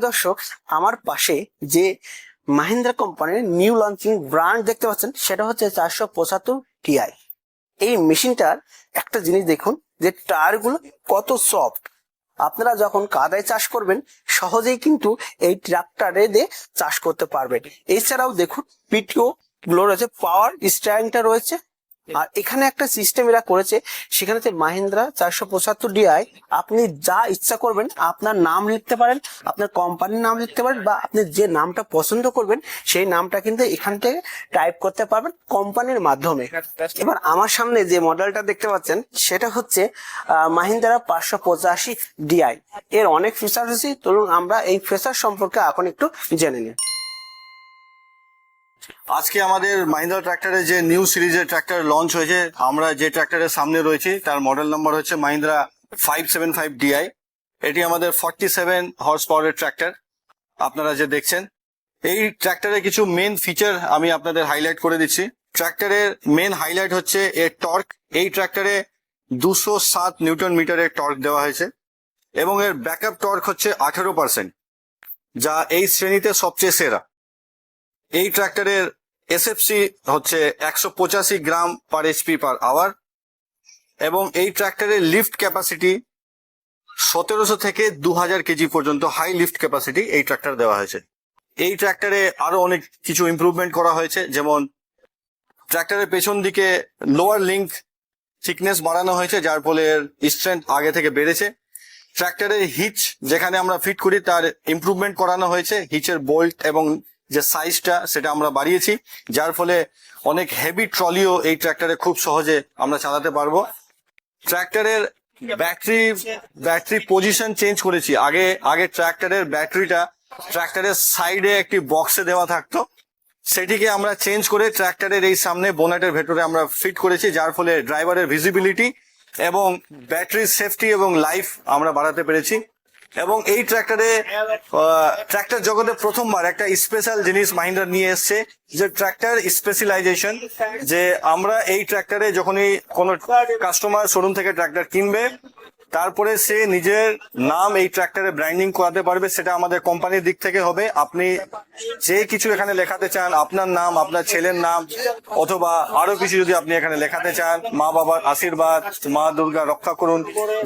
সুপ্রিয় দর্শক, আমার পাশে যে মাহিন্দ্রা কোম্পানির নিউ লঞ্চিং ব্র্যান্ড দেখতে পাচ্ছেন, সেটা হচ্ছে চারশো পঁচাত্তর টিআই এই মেশিনটার একটা জিনিস দেখুন, যে টায়ারগুলো কত সফট। আপনারা যখন কাদায় চাষ করবেন, সহজেই কিন্তু এই ট্রাক্টরে দিয়ে চাষ করতে পারবেন। এছাড়াও দেখুন, পিটিও গুলো রয়েছে, পাওয়ার স্ট্যান্ডটা রয়েছে আর এখানে একটা সিস্টেম এরা করেছে, সেখানে মাহিন্দ্রা চারশো পঁচাত্তর ডিআই আপনি যা ইচ্ছা করবেন, আপনার নাম লিখতে পারেন, আপনার কোম্পানির নাম লিখতে পারেন, বা আপনি যে নামটা পছন্দ করবেন, সেই নামটা কিন্তু এখান থেকে টাইপ করতে পারবেন কোম্পানির মাধ্যমে। এবার আমার সামনে যে মডেলটা দেখতে পাচ্ছেন, সেটা হচ্ছে মাহিন্দ্রা পাঁচশো পঁচাশি ডিআই এর অনেক ফিচার আছে, চলুন আমরা এই ফিচার সম্পর্কে এখন একটু জেনে নিই। আজকে আমাদের মাহিন্দ্রা ট্র্যাক্টরের যে নিউ সিরিজের ট্র্যাক্টর লঞ্চ হয়েছে, আমরা যে ট্র্যাক্টরের সামনে রয়েছি, তার মডেল নাম্বার হচ্ছে Mahindra five seven five DI এটি আমাদের ফর্টি সেভেন হর্স পাওয়ারের ট্র্যাক্টর, আপনারা যে দেখছেন। এই ট্র্যাক্টরের কিছু মেন ফিচার আমি আপনাদের হাইলাইট করে দিচ্ছি। ট্র্যাক্টরের মেন হাইলাইট হচ্ছে এর টর্ক এই ট্র্যাক্টরে দুশো সাত নিউটন মিটারের টর্ক দেওয়া হয়েছে এবং এর ব্যাকআপ টর্ক হচ্ছে আঠেরো পার্সেন্ট যা এই শ্রেণীতে সবচেয়ে সেরা। এই ট্র্যাক্টরের এসএফসি হচ্ছে একশো পঁচাশি গ্রাম পার এইচপি পার আওয়ার এবং এই ট্র্যাক্টরের লিফট ক্যাপাসিটি সতেরোশো থেকে দু হাজার কেজি পর্যন্ত হাই লিফট ক্যাপাসিটি এই ট্র্যাক্টর দেওয়া হয়েছে। এই ট্র্যাক্টরে আরও অনেক কিছু ইমপ্রুভমেন্ট করা হয়েছে, যেমন ট্র্যাক্টরের পেছন দিকে লোয়ার লিঙ্ক থিকনেস বাড়ানো হয়েছে, যার ফলে এর স্ট্রেংথ আগে থেকে বেড়েছে। ট্র্যাক্টরের হিচ যেখানে আমরা ফিট করি, তার ইমপ্রুভমেন্ট করানো হয়েছে। হিচের বোল্ট এবং যে সাইজটা সেটা আমরা বাড়িয়েছি, যার ফলে অনেক হেভি ট্রলিও এই ট্র্যাক্টরে খুব সহজে আমরা চালাতে পারব। ট্র্যাক্টরের ব্যাটারি ব্যাটারি পজিশন চেঞ্জ করেছি। আগে আগে ট্র্যাক্টরের ব্যাটারিটা ট্র্যাক্টরের সাইডে একটি বক্সে দেওয়া থাকতো। সেটিকে আমরা চেঞ্জ করে ট্র্যাক্টরের এই সামনে বোনাটের ভেতরে আমরা ফিট করেছি, যার ফলে ড্রাইভারের ভিজিবিলিটি এবং ব্যাটারি সেফটি এবং লাইফ আমরা বাড়াতে পেরেছি। এবং এই ট্র্যাক্টরে ট্র্যাক্টর জগতে প্রথমবার একটা স্পেশাল জিনিস মাহিন্দ্রা নিয়ে এসছে, যে ট্র্যাক্টর স্পেশালাইজেশন যে আমরা এই ট্র্যাক্টরে যখনই কোনো কাস্টমার শোরুম থেকে ট্র্যাক্টর কিনবে তারপরে সে নিজের নাম এই ট্র্যাক্টরে ব্র্যান্ডিং করাতে পারবে, সেটা আমাদের কোম্পানির দিক থেকে হবে। আপনি যে কিছু এখানে লেখাতে চান, আপনার নাম, আপনার ছেলের নাম, অথবা আরও কিছু যদি আপনি এখানে লেখাতে চান, মা বাবার আশীর্বাদ, মা দুর্গা রক্ষা করুন,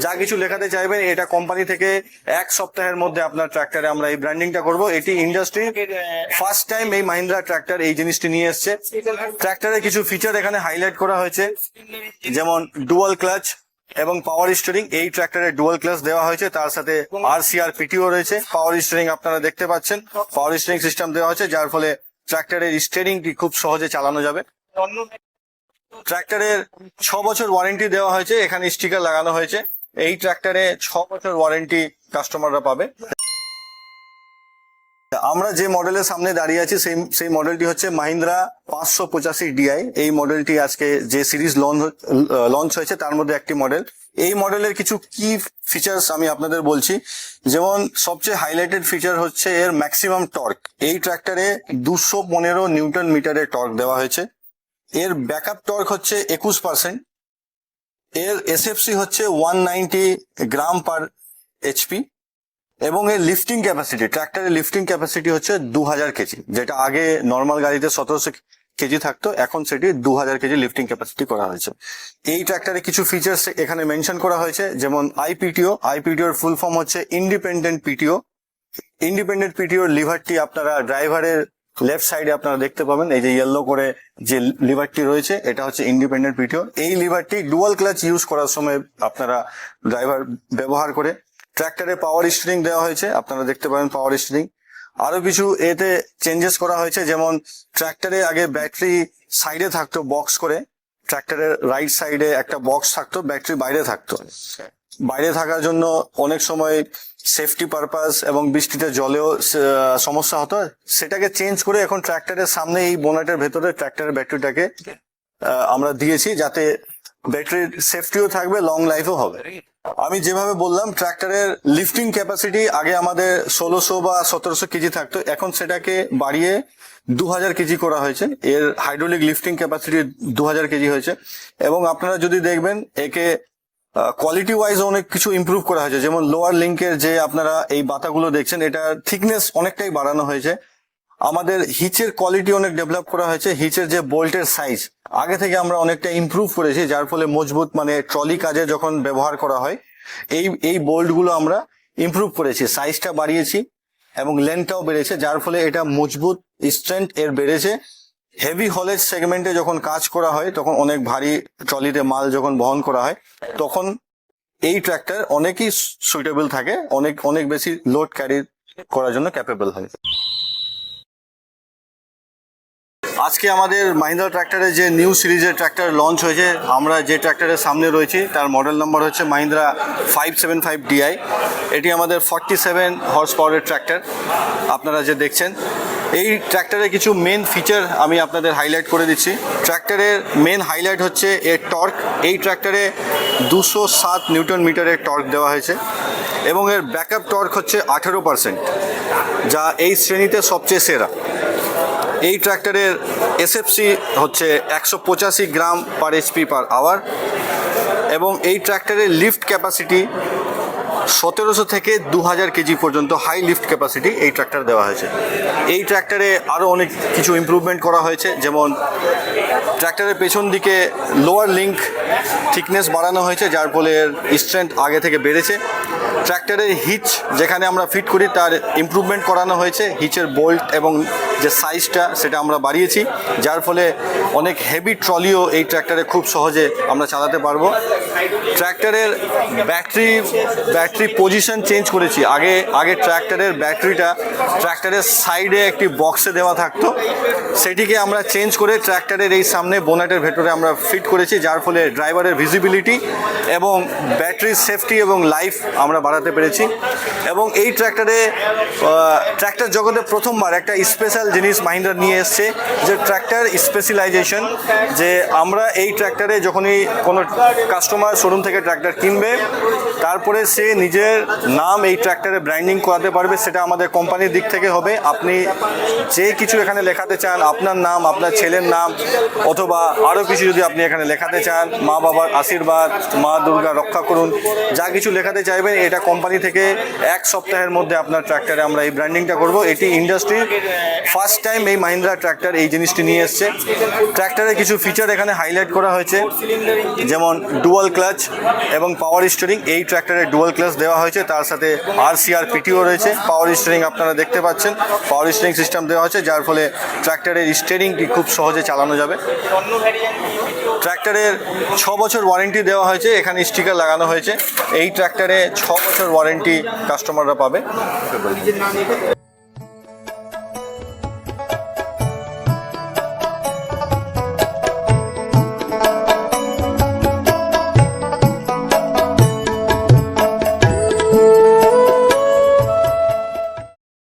যা কিছু লেখাতে চাইবেন, এটা কোম্পানি থেকে এক সপ্তাহের মধ্যে আপনার ট্র্যাক্টরে আমরা এই ব্র্যান্ডিংটা করব। এটি ইন্ডাস্ট্রি ফার্স্ট টাইম এই মাহিন্দ্রা ট্র্যাক্টর এই জিনিসটি নিয়ে এসছে। ট্র্যাক্টরের কিছু ফিচার এখানে হাইলাইট করা হয়েছে, যেমন ডুয়াল ক্লাচ এবং পাওয়ার স্টিয়ারিং এই ট্র্যাক্টরে ডুয়াল ক্লাস দেওয়া হয়েছে, তার সাথে আর সিআর পিটিও রয়েছে। পাওয়ার স্টিয়ারিং আপনারা দেখতে পাচ্ছেন। পাওয়ার স্টিয়ারিং সিস্টেম দেওয়া হয়েছে, যার ফলে ট্র্যাক্টরের স্টিয়ারিংটি খুব সহজে চালানো যাবে। ট্র্যাক্টরের ছ বছর ওয়ারেন্টি দেওয়া হয়েছে, এখানে স্টিকার লাগানো হয়েছে। এই ট্র্যাক্টরে ছ বছর ওয়ারেন্টি কাস্টমাররা পাবে। আমরা যে মডেলের সামনে দাঁড়িয়ে আছি, সেই সেই মডেলটি হচ্ছে মাহিন্দ্রা পাঁচশো পঁচাশি ডিআই এই মডেলটি আজকে যে সিরিজ লঞ্চ লঞ্চ হয়েছে, তার মধ্যে একটি মডেল এই মডেলের কিছু কি ফিচার্স আমি আপনাদের বলছি। যেমন, সবচেয়ে হাইলাইটেড ফিচার হচ্ছে এর ম্যাক্সিমাম টর্ক এই ট্র্যাক্টরে দুশো পনেরো নিউটন মিটারের টর্ক দেওয়া হয়েছে। এর ব্যাকআপ টর্ক হচ্ছে একুশ পার্সেন্ট এর এসএফসি হচ্ছে one ninety gram per HP এবং এর লিফটিং ক্যাপাসিটি ট্র্যাক্টরের লিফটিং ক্যাপাসিটি হচ্ছে দু হাজার কেজি, যেটা আগে নর্মাল গাড়িতে সতেরোশো কেজি থাকতো, এখন সেটি দু হাজার কেজি লিফটিং ক্যাপাসিটি করা হয়েছে। এই ট্র্যাক্টরে কিছু ফিচার্স এখানে মেনশন করা হয়েছে, যেমন আইপিটিও আইপিটিওর ফুল ফর্ম হচ্ছে ইন্ডিপেন্ডেন্ট পিটিও ইন্ডিপেন্ডেন্ট পিটিওর লিভারটি আপনারা ড্রাইভারের লেফট সাইডে আপনারা দেখতে পাবেন, এই যে ইয়েলো করে যে লিভারটি রয়েছে, এটা হচ্ছে ইন্ডিপেন্ডেন্ট পিটিও এই লিভারটি ডুয়াল ক্লাচ ইউজ করার সময় আপনারা ড্রাইভার ব্যবহার করে ট্র্যাক্টরে পাওয়ার স্টিয়ারিং দেওয়া হয়েছে, আপনারা দেখতে পাবেন পাওয়ার স্টিয়ারিং আরও কিছু এতে চেঞ্জেস করা হয়েছে, যেমন ট্র্যাক্টরে আগে ব্যাটারি সাইডে থাকতো বক্স করে ট্র্যাক্টরের রাইট সাইডে একটা বক্স থাকতো ব্যাটারি বাইরে থাকতো। বাইরে থাকার জন্য অনেক সময় সেফটি পারপাস এবং বৃষ্টিতে জলেও সমস্যা হতো। সেটাকে চেঞ্জ করে এখন ট্র্যাক্টরের সামনে এই বোনাটের ভেতরে ট্র্যাক্টরের ব্যাটারিটাকে আমরা দিয়েছি, যাতে ব্যাটারির সেফটিও থাকবে লং লাইফও হবে। আমি যেভাবে বললাম ট্র্যাক্টরের লিফটিং ক্যাপাসিটি আগে আমাদের ষোলোশো বা সতেরোশো কেজি থাকতো। এখন সেটাকে বাড়িয়ে দু হাজার কেজি করা হয়েছে। এর হাইড্রোলিক লিফটিং ক্যাপাসিটি দু হাজার কেজি হয়েছে। এবং আপনারা যদি দেখবেন, একে কোয়ালিটি ওয়াইজ অনেক কিছু ইমপ্রুভ করা হয়েছে। যেমন লোয়ার লিঙ্কের যে আপনারা এই বাতাগুলো দেখছেন, এটা থিকনেস অনেকটাই বাড়ানো হয়েছে। আমাদের হিচের কোয়ালিটি অনেক ডেভেলপ করা হয়েছে। হিচের যে বোল্টের সাইজ আগে থেকে আমরা অনেকটা ইমপ্রুভ করেছি, যার ফলে মজবুত মানে ট্রলি কাজে যখন ব্যবহার করা হয়, এই এই বোল্টগুলো আমরা ইমপ্রুভ করেছি। সাইজটা বাড়িয়েছি এবং লেন্থটাও বেড়েছে, যার ফলে এটা মজবুত স্ট্রেংথ এর বেড়েছে। হেভি হলেজ সেগমেন্টে যখন কাজ করা হয়, তখন অনেক ভারী ট্রলিতে মাল যখন বহন করা হয়, তখন এই ট্র্যাক্টর অনেকই সুইটেবল থাকে, অনেক অনেক বেশি লোড ক্যারি করার জন্য ক্যাপেবল হয়। আজকে আমাদের মাহিন্দ্রা ট্র্যাক্টরের যে নিউ সিরিজের ট্র্যাক্টর লঞ্চ হয়েছে, আমরা যে ট্র্যাক্টরের সামনে রয়েছি, তার মডেল নাম্বার হচ্ছে Mahindra five seven five DI এটি আমাদের ফর্টি সেভেন হর্স পাওয়ারের ট্র্যাক্টর, আপনারা যে দেখছেন। এই ট্র্যাক্টরের কিছু মেন ফিচার আমি আপনাদের হাইলাইট করে দিচ্ছি। ট্র্যাক্টরের মেন হাইলাইট হচ্ছে এর টর্ক এই ট্র্যাক্টরে দুশো সাত নিউটন মিটারের টর্ক দেওয়া হয়েছে এবং এর ব্যাকআপ টর্ক হচ্ছে আঠেরো পার্সেন্ট যা এই শ্রেণীতে সবচেয়ে সেরা। এই ট্র্যাক্টরের এসএফসি হচ্ছে একশো পঁচাশি গ্রাম পার এইচপি পার আওয়ার এবং এই ট্র্যাক্টরের লিফট ক্যাপাসিটি সতেরোশো থেকে দু হাজার কেজি পর্যন্ত হাই লিফট ক্যাপাসিটি এই ট্র্যাক্টর দেওয়া হয়েছে। এই ট্র্যাক্টরে আরও অনেক কিছু ইমপ্রুভমেন্ট করা হয়েছে, যেমন ট্র্যাক্টরের পেছন দিকে লোয়ার লিঙ্ক থিকনেস বাড়ানো হয়েছে, যার ফলে এর স্ট্রেংথ আগে থেকে বেড়েছে। ট্র্যাক্টরের হিচ যেখানে আমরা ফিট করি, তার ইমপ্রুভমেন্ট করানো হয়েছে। হিচের বোল্ট এবং যে সাইজটা সেটা আমরা বাড়িয়েছি। যার ফলে অনেক হেভি ট্রলিও এই ট্র্যাক্টরে খুব সহজে আমরা চালাতে পারব। ট্র্যাক্টরের ব্যাটারি ব্যাটারি পজিশন চেঞ্জ করেছি। আগে আগে ট্র্যাক্টরের ব্যাটারিটা ট্র্যাক্টরের সাইডে একটি বক্সে দেওয়া থাকতো। সেটিকে আমরা চেঞ্জ করে ট্র্যাক্টরের এই সামনে বোনাটের ভেতরে আমরা ফিট করেছি, যার ফলে ড্রাইভারের ভিজিবিলিটি এবং ব্যাটারির সেফটি এবং লাইফ আমরা বাড়াতে পেরেছি। এবং এই ট্র্যাক্টরে ট্র্যাক্টর জগতে প্রথমবার একটা স্পেশাল জিনিস মাহিন্দ্রা নিয়ে এসছে, যে ট্র্যাক্টর স্পেশালাইজেশন যে আমরা এই ট্র্যাক্টরে যখনই কোনো কাস্টমার শোরুম থেকে ট্র্যাক্টর কিনবে, তারপরে সে নিজের নাম এই ট্র্যাক্টরে ব্র্যান্ডিং করাতে পারবে, সেটা আমাদের কোম্পানির দিক থেকে হবে। আপনি যে কিছু এখানে লেখাতে চান, আপনার নাম, আপনার ছেলের নাম, অথবা আরও কিছু যদি আপনি এখানে লেখাতে চান মা বাবার আশীর্বাদ মা দুর্গা রক্ষা করুন, যা কিছু লেখাতে চাইবেন, এটা কোম্পানি থেকে এক সপ্তাহের মধ্যে আপনার ট্র্যাক্টরে আমরা এই ব্র্যান্ডিংটা করব। এটি ইন্ডাস্ট্রি ফার্স্ট টাইম এই মাহিন্দ্রা ট্র্যাক্টর এই জিনিসটি নিয়ে এসছে। ট্র্যাক্টরের কিছু ফিচার এখানে হাইলাইট করা হয়েছে, যেমন ডুয়াল ক্লাচ এবং পাওয়ার স্টিয়ারিং এই ট্র্যাক্টরে ডুয়াল ক্লাচ দেওয়া হয়েছে, তার সাথে আর সিআর পিটিও রয়েছে। পাওয়ার স্টিয়ারিং আপনারা দেখতে পাচ্ছেন পাওয়ার স্টিয়ারিং সিস্টেম দেওয়া হয়েছে, যার ফলে ট্র্যাক্টরের স্টিয়ারিংটি খুব সহজে চালানো যাবে। ট্র্যাক্টরের ছ বছর ওয়ারেন্টি দেওয়া হয়েছে, এখানে স্টিকার লাগানো হয়েছে। এই ট্র্যাক্টরে ছ বছর ওয়ারেন্টি কাস্টমাররা পাবে।